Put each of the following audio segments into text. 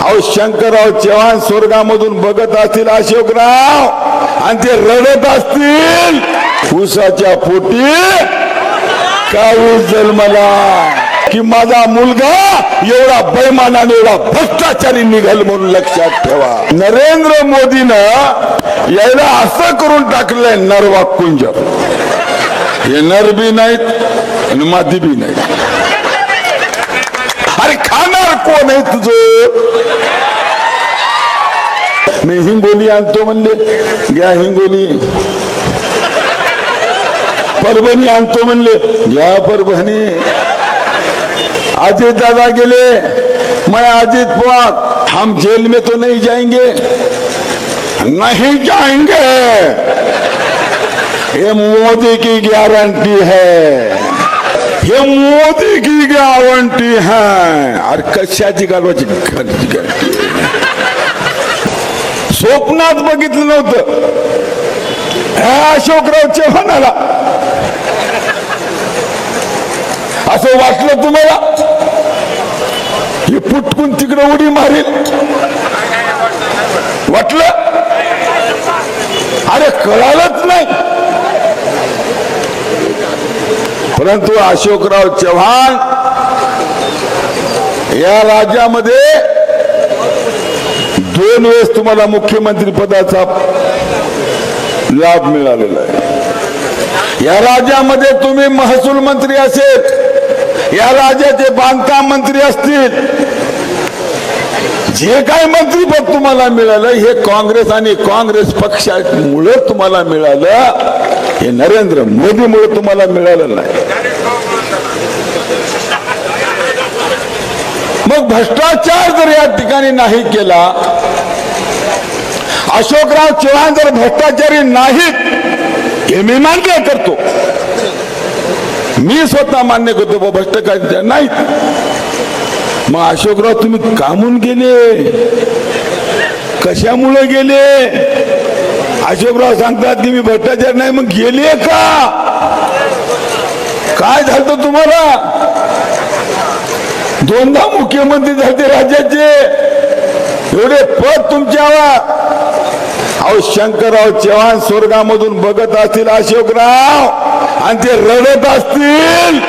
अहो शंकरराव चव्हाण स्वर्गामधून बघत असतील अशोकराव आणि ते रडत असतील. उसाच्या पोटी. काय ऊस जन्मला की माझा मुलगा एवढा बैमानाने एवढा भ्रष्टाचारी निघाल म्हणून लक्षात ठेवा. नरेंद्र मोदीनं यायला असं करून टाकलंय नरवा कुंज हे नर बी नाहीत आणि मादी बी नाहीत. आहे तुझं। मी हिंगोली आणतो म्हणले घ्या हिंगोली परभणी आणतो म्हणले घ्या परभणी अजित दादा गेले मैं अजित पवार, हम जेल में तो नहीं जाएँगे। नहीं जाएँगे। ये मोदी की गारंटी है। हे मोदी की गॅरंटी है। अरे कशाची गालवाची स्वप्नात बघितलं नव्हतं. ह्या अशोकराव चव्हाणाला असं वाटलं तुम्हाला? हे पुटकून तिकडे उडी मारेल. वाटलं? अरे कळालंच नाही. परंतु अशोकराव चव्हाण या राज्यामध्ये दोन वेळेस तुम्हाला मुख्यमंत्री पदाचा लाभ मिळालेला आहे. या राज्यामध्ये तुम्ही महसूल मंत्री असेल या राज्याचे बांधकाम मंत्री असतील जे काय मंत्रीपद तुम्हाला मिळालं हे काँग्रेस आणि काँग्रेस पक्षामुळे तुम्हाला मिळालं. हे नरेंद्र मोदीमुळे तुम्हाला मिळालं नाही. मग भ्रष्टाचार जर या ठिकाणी नाही केला अशोकराव चव्हाण जर भ्रष्टाचारी नाहीत हे मी मान्य करतो. मी स्वतः मान्य करतो बा भ्रष्टाचारी नाहीत. मग अशोकराव तुम्ही कामून गेले? कशामुळे गेले? अशोकराव सांगतात की मी भ्रष्टाचार नाही मग गेले का? काय झालं तुम्हाला? दोनदा मुख्यमंत्री झाले राज्याचे. एवढे पद तुमच्यावर. अहो शंकरराव चव्हाण स्वर्गामधून बघत असतील अशोकराव आणि ते रडत असतील.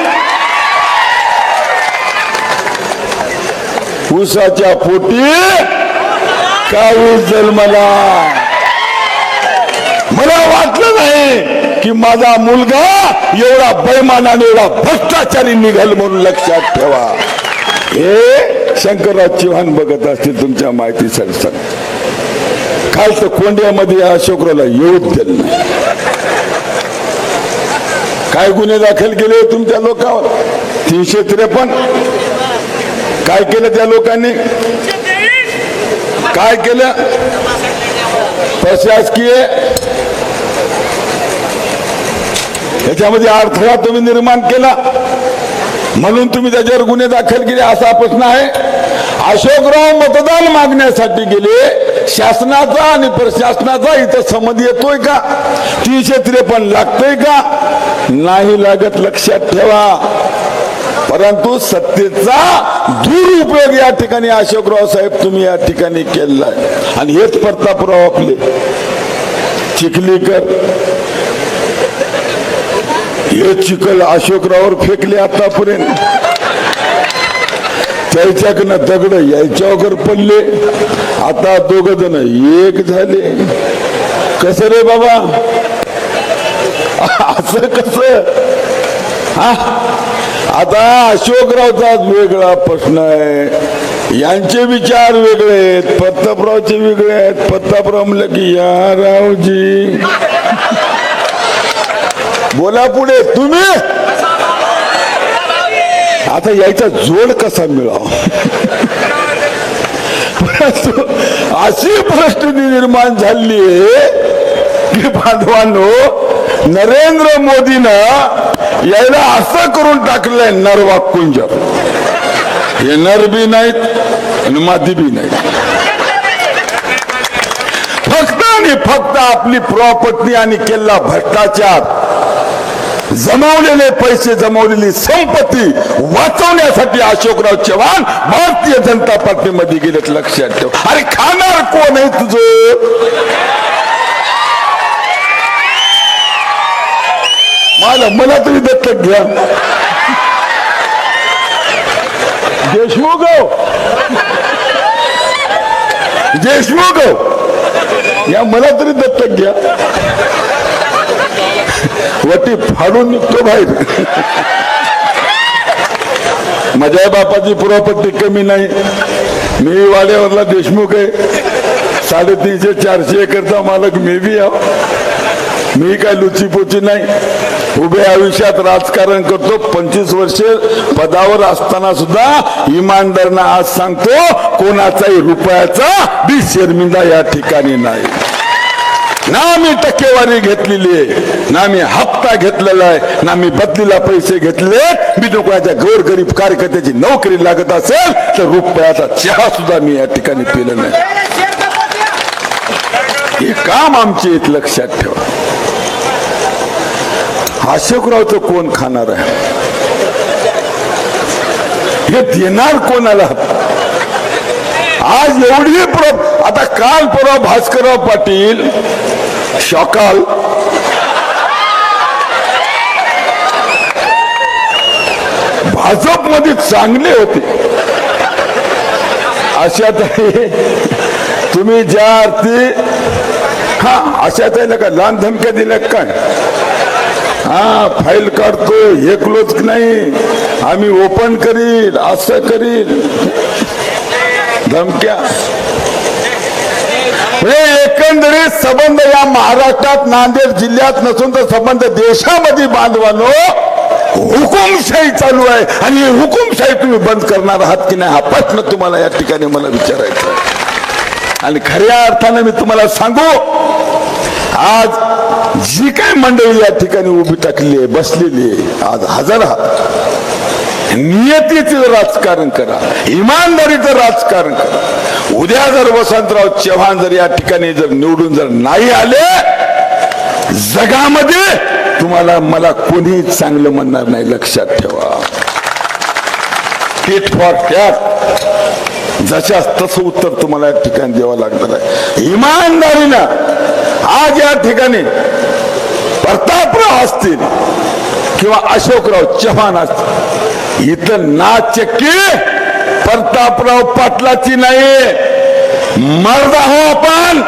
उसाच्या पोटी काय जन्मला मला वाटलं नाही की माझा मुलगा एवढा बैमानाने एवढा भ्रष्टाचारी निघाल म्हणून लक्षात ठेवा. हे शंकरराव चव्हाण बघत असतील तुमच्या माहितीसाठी सर काल तर कोंड्यामध्ये अशोकरावला येऊच दिलं नाही. काय गुन्हे दाखल केले तुमच्या लोकांवर? तीनशे त्रेपन्न. काय केलं त्या लोकांनी? काय केलं? प्रशासकीय याच्यामध्ये अडथळा तुम्ही निर्माण केला. म्हणून तुम्ही त्याच्यावर गुन्हे दाखल केले असा प्रश्न आहे. अशोकराव मतदान मागण्यासाठी गेले. शासनाचा आणि प्रशासनाचा इथं संबंध येतोय का? तीनशे त्रेपन्न लागतोय का? नाही लागत लक्षात ठेवा. परंतु सत्तेचा दुरुपयोग या ठिकाणी अशोकराव साहेब तुम्ही या ठिकाणी केलाय. आणि हेच प्रतापराव आपले. चिखलीकर हे चिखल अशोकरावर फेकले आतापर्यंत. त्याच्याकडनं दगड यायच्यावर पडले. आता दोघ जण एक झाले. कस रे बाबा? असं कस? हा? आता अशोकरावचा वेगळा प्रश्न आहे. यांचे विचार वेगळे आहेत प्रतापरावचे वेगळे आहेत. प्रतापराव म्हणलं की या रावजी बोला पुढे तुम्ही? आता यायचा जोड कसा मिळावा? परंतु अशी परिस्थिती निर्माण झाली की बांधवांनो नरेंद्र मोदीनं यायला असं करून टाकलंय नरवा कुंज हे नर बी नाहीत आणि मादी बी नाहीत. फक्त आणि फक्त आपली प्रॉपर्टी आणि केला भ्रष्टाचार. जमवलेले पैसे जमवलेली संपत्ती वाचवण्यासाठी अशोकराव चव्हाण भारतीय जनता पार्टीमध्ये गेलेत लक्षात ठेव. अरे खाणार कोण आहे तुझं? मला मला तुम्ही दत्तक घ्या. देशमुख हो. देशमुख हो. या मला तरी दत्तक घ्या. वटी फाडून निघतो बाहेर. माझ्या बापाची पुरापट्टी कमी नाही. मी वाड्यावरला देशमुख आहे. साडेतीनशे चारशे एकरचा मालक मी बी आहो. मी काय लुचीपुची नाही. उभे आयुष्यात राजकारण करतो. पंचवीस वर्षे पदावर असताना सुद्धा इमानदारना आज सांगतो कोणाचाही रुपयाचा बी शर्मिंदा या ठिकाणी नाही. ना मी टक्केवारी घेतलेली आहे. ना मी हप्ता घेतलेला आहे. ना मी बदलीला पैसे घेतले. मी लोकांच्या गोरगरीब कार्यकर्त्याची नोकरी लागत असेल तर रुपयाचा चहा सुद्धा मी या ठिकाणी पिला नाही. हे काम आमचे लक्षात ठेवा. अशोकरावचं कोण खाणार आहे? हे देणार कोणाला? आज एवढी प्र आता काल परवा भास्करराव पाटील शॉकाल भाजपमध्ये चांगले होते। अशा तुम्ही ज्या अर्थी हा अशा त्याला का लहान धमक्या दिल्या काय? हा फाईल काढतो एकलोच नाही. आम्ही ओपन करील असं करील. धमक्या हे एकंदरीत संबंध या महाराष्ट्रात नांदेड जिल्ह्यात नसून तर संबंध देशामध्ये बांधवानो हुकुमशाही चालू आहे. आणि ही हुकुमशाही तुम्ही बंद करणार आहात की नाही हा प्रश्न तुम्हाला या ठिकाणी मला विचारायचा आहे. आणि खऱ्या अर्थाने मी तुम्हाला सांगू आज जी काय मंडळी या ठिकाणी उभी टाकली आहे बसलेली आहे आज हजर आहात. नियतीचं राजकारण करा इमानदारीचं राजकारण करा. उद्या जर वसंतराव चव्हाण जर या ठिकाणी जर निवडून जर नाही आले जगामध्ये तुम्हाला मला कोणी चांगलं म्हणणार नाही लक्षात ठेवा. टिट फॉर टॅट जशा तसं उत्तर तुम्हाला या ठिकाणी द्यावं लागणार आहे. इमानदारीनं आज या ठिकाणी प्रतापराव असतील किंवा अशोकराव चव्हाण असतील इथं नाचक्की प्रतापराव पाटलाची नाही. मर्द हो आपण.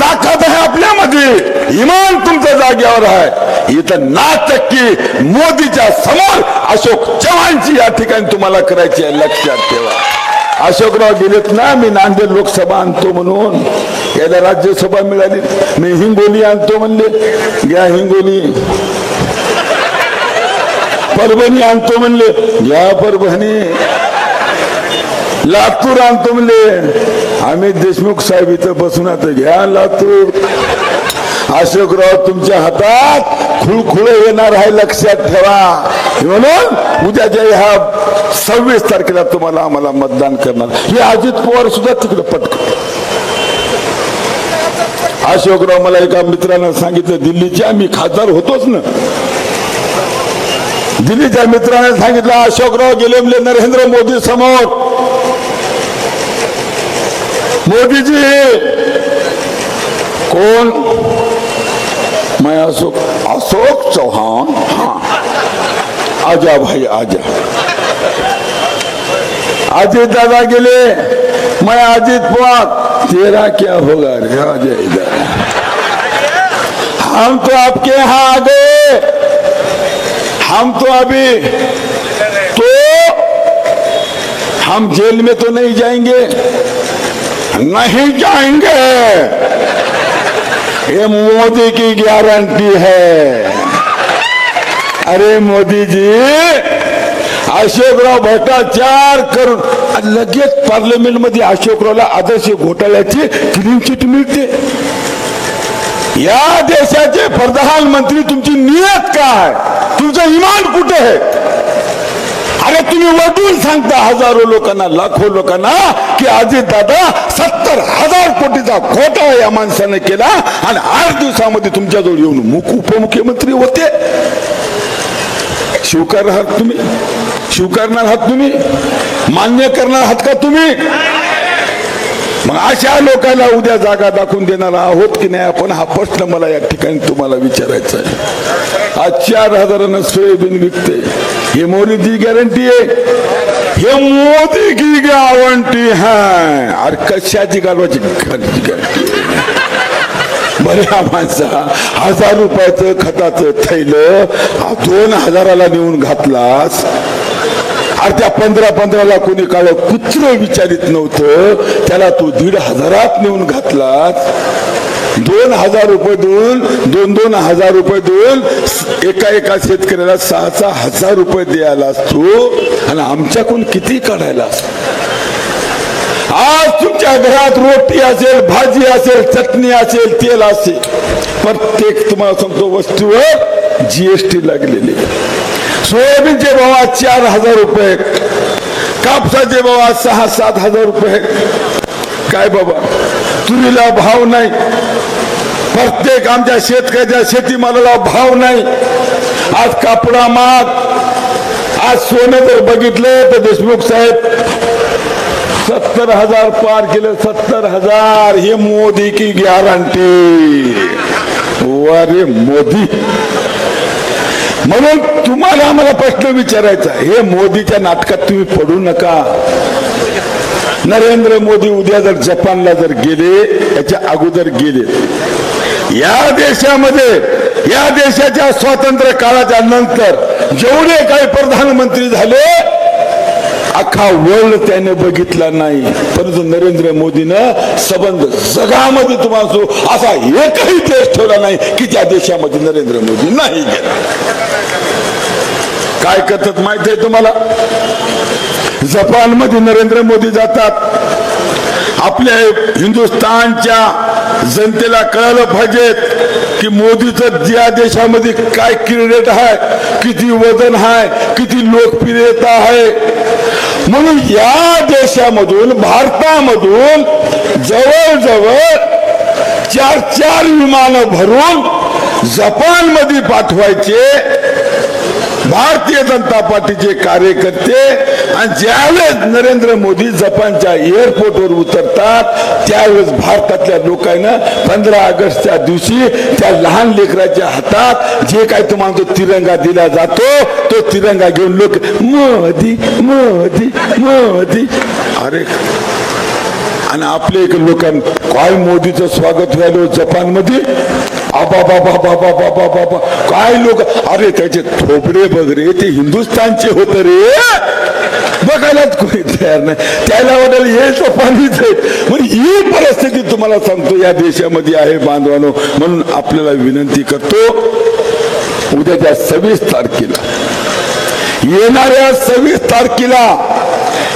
ताकद आहे आपल्यामध्ये. इमान तुमच्या जागेवर आहे. इथं नाचक्की मोदीच्या समोर अशोक चव्हाणची या ठिकाणी तुम्हाला करायची आहे. लक्षात ठेवा. अशोकराव गेलेत ना मी नांदेड लोकसभा आणतो म्हणून. याला राज्यसभा मिळाली. मी हिंगोली आणतो म्हणले. घ्या हिंगोली. परभणी आणतो म्हणले. घ्या परभणी. लातूर आणतो म्हणले. आम्ही देशमुख साहेब इथं बसून आता घ्या लातूर. अशोकराव तुमच्या हातात खुळखुळ येणार आहे लक्षात ठेवा. म्हणून उद्याच्या ह्या सव्वीस तारखेला तुम्हाला आम्हाला मतदान करणार. हे अजित पवार सुद्धा तिकडे पटक अशोकराव मला एका मित्रानं सांगितलं दिल्लीच्या मी खासदार होतोच ना. दिल्लीच्या मित्राने सांगितलं अशोकराव गेले म्हणजे नरेंद्र मोदी समोर. मोदीजी कोण? मैं अशोक अशोक चौहान हाँ. आजा भाई आजा. अजित दादा गेले मैं अजित पवार. तेरा क्या होगा रे आजा इधर. हम तो आपके यहाँ आ गए। हम तो अभी तो हम जेल में तो नहीं जाएँगे। नहीं जाएँगे। ये मोदी की गारंटी है। अरे मोदी जी, अशोक राव अशोकराव भट्टाचार करून लगेच पार्लमेंट मध्ये अशोकरावला आदर्श घोटाळ्याची क्लीन चिट मिळते। या देशाचे प्रधानमंत्री तुमची नियत काय? तुमचं इमान कुठे आहे? अरे तुम्ही वडून सांगता हजारो लोकांना लाखो लोकांना की अजित दादा सत्तर हजार कोटीचा खोटा या माणसाने केला आणि आठ दिवसामध्ये तुमच्याजवळ येऊन मुख उपमुख्यमंत्री होते. स्वीकारणार आहात तुम्ही? स्वीकारणार आहात तुम्ही? मान्य करणार आहात का तुम्ही? मग अशा लोकांना उद्या जागा दाखवून देणार आहोत की नाही आपण? हा प्रश्न मला या ठिकाणी तुम्हाला विचारायचा आहे. आज चार हजारानं सोयाबीन विकते. हे मोदीची गॅरंटी आहे. हे मोदी की गावंटी है अरे कशाची गालवाची गॅरंटी बऱ्या माणसा हजार रुपयाचं खताचं थैलं हा दोन हजाराला नेऊन घातलास. अरे त्या पंधरा पंधराला कोणी काळ कुत्र विचारित नव्हतं. त्याला तू दीड हजारात नेऊन घातला. दोन हजार रुपये देऊन दोन दोन हजार रुपये देऊन एका एका शेतकऱ्याला सहा सहा हजार रुपये द्यायला असतो आणि आमच्याकडून किती काढायलास आज तुमच्या घरात रोटी असेल भाजी असेल चटणी असेल तेल असेल. प्रत्येक तुम्हाला सांगतो वस्तूवर जीएसटी लागलेली आहे. सोयाबीनचे भाव आज चार हजार रुपये कापसाचे भाव आज सहा सात हजार रुपये. काय बाबा तुरीला भाव नाही. प्रत्येक आमच्या शेतकऱ्याच्या शेतीमालाला भाव नाही. आज कापडा माग आज सोनं जर बघितलं तर देशमुख साहेब सत्तर हजार पार केले सत्तर हजार हे मोदी की गॅरंटी वारे मोदी. म्हणून तुम्हाला आम्हाला प्रश्न विचारायचा हे मोदीच्या नाटकात तुम्ही पडू नका. नरेंद्र मोदी उद्या जर जपानला जर गेले याच्या अगोदर गेले. या देशामध्ये या देशाच्या स्वातंत्र्य काळाच्या नंतर जेवढे काही प्रधानमंत्री झाले अख्खा वर्ल्ड त्याने बघितला नाही. परंतु नरेंद्र मोदीनं संबंध जगामध्ये तुम्हाला सो असा एकही देश ठेवला नाही की त्या देशामध्ये नरेंद्र मोदी नाही गेला. काय करतात माहिती आहे तुम्हाला? जपानमध्ये नरेंद्र मोदी जातात. आपल्या हिंदुस्थानच्या जनतेला कळलं पाहिजेत. की मोदीचं ज्या देशामध्ये काय क्रेडिट आहे किती वजन आहे किती लोकप्रियता आहे. म्हणून या देशामधून भारतामधून जवळजवळ चार चार विमानं भरून जपानमध्ये पाठवायचे भारतीय जनता पार्टीचे कार्यकर्ते आणि ज्यावेळेस नरेंद्र मोदी जपानच्या एअरपोर्टवर उतरतात त्यावेळेस भारतातल्या लोकांना पंधरा ऑगस्टच्या दिवशी त्या लहान लेकराच्या हातात जे काय तुम्हाला तो तिरंगा दिला जातो तो तिरंगा घेऊन लोक मोदी मोदी मोदी. अरे आणि आपले एक लोक काय मोदीचं स्वागत व्हायलो हो जपानमध्ये? आबा बाबा बाबा बाबा बाबा काय लोक? अरे त्याचे थोपडे बघ रे ते हिंदुस्थानचे होत रे. बघायलाच कोणी तयार नाही. त्याला वाटेल हे जपानीच आहे. म्हणजे ही परिस्थिती तुम्हाला सांगतो या देशामध्ये आहे बांधवानो. म्हणून आपल्याला विनंती करतो उद्याच्या सव्वीस तारखेला येणाऱ्या सव्वीस तारखेला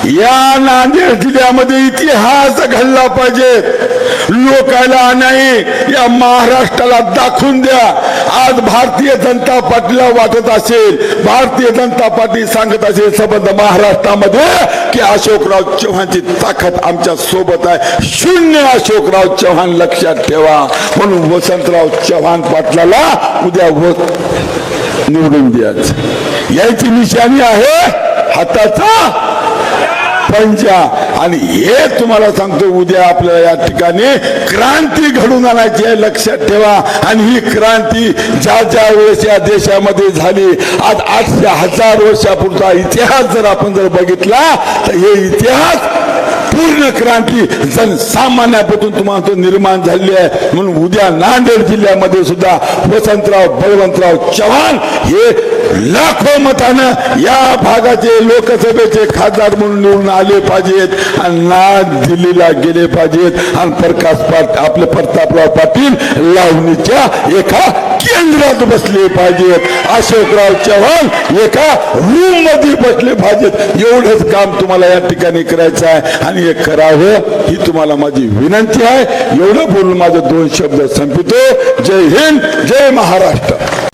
या नांदेड जिल्ह्यामध्ये इतिहास घडला पाहिजे. लोकायला नाही या महाराष्ट्राला दाखवून द्या. आज भारतीय जनता पार्टीला वाटत असेल भारतीय जनता पार्टी सांगत असेल संबंध महाराष्ट्रामध्ये की अशोकराव चव्हाणची ताकद आमच्यासोबत आहे. शून्य अशोकराव चव्हाण लक्षात ठेवा. म्हणून वसंतराव चव्हाण पाटलाला उद्या निवडून द्या याची निशाणी आहे हाताचा पंचा आणि हे तुम्हाला सांगतो उद्या आपल्याला या ठिकाणी क्रांती घडून आणायची आहे लक्षात ठेवा. आणि ही क्रांती ज्या ज्या वेळेस या देशामध्ये झाली आज आठशे हजार वर्षापूर्वीचा इतिहास जर आपण जर बघितला तर हे इतिहास पूर्ण क्रांती जनसामान्यापासून तुम्हाला तो निर्माण झाली आहे. म्हणून उद्या नांदेड जिल्ह्यामध्ये सुद्धा वसंतराव बळवंतराव चव्हाण हे लाखो मतानं या भागाचे लोकसभेचे खासदार म्हणून निवडून आले पाहिजेत आणि नाद दिल्लीला गेले पाहिजेत. आणि प्रकाश पाट आपले प्रतापराव पाटील लावणीच्या एका केंद्रात बसले पाहिजेत. अशोकराव चव्हाण एका रूममध्ये बसले पाहिजेत. एवढंच काम तुम्हाला या ठिकाणी करायचं आहे. आणि हे करावं ही तुम्हाला माझी विनंती आहे. एवढं बोलून माझे दोन शब्द संपितो. जय हिंद जय महाराष्ट्र.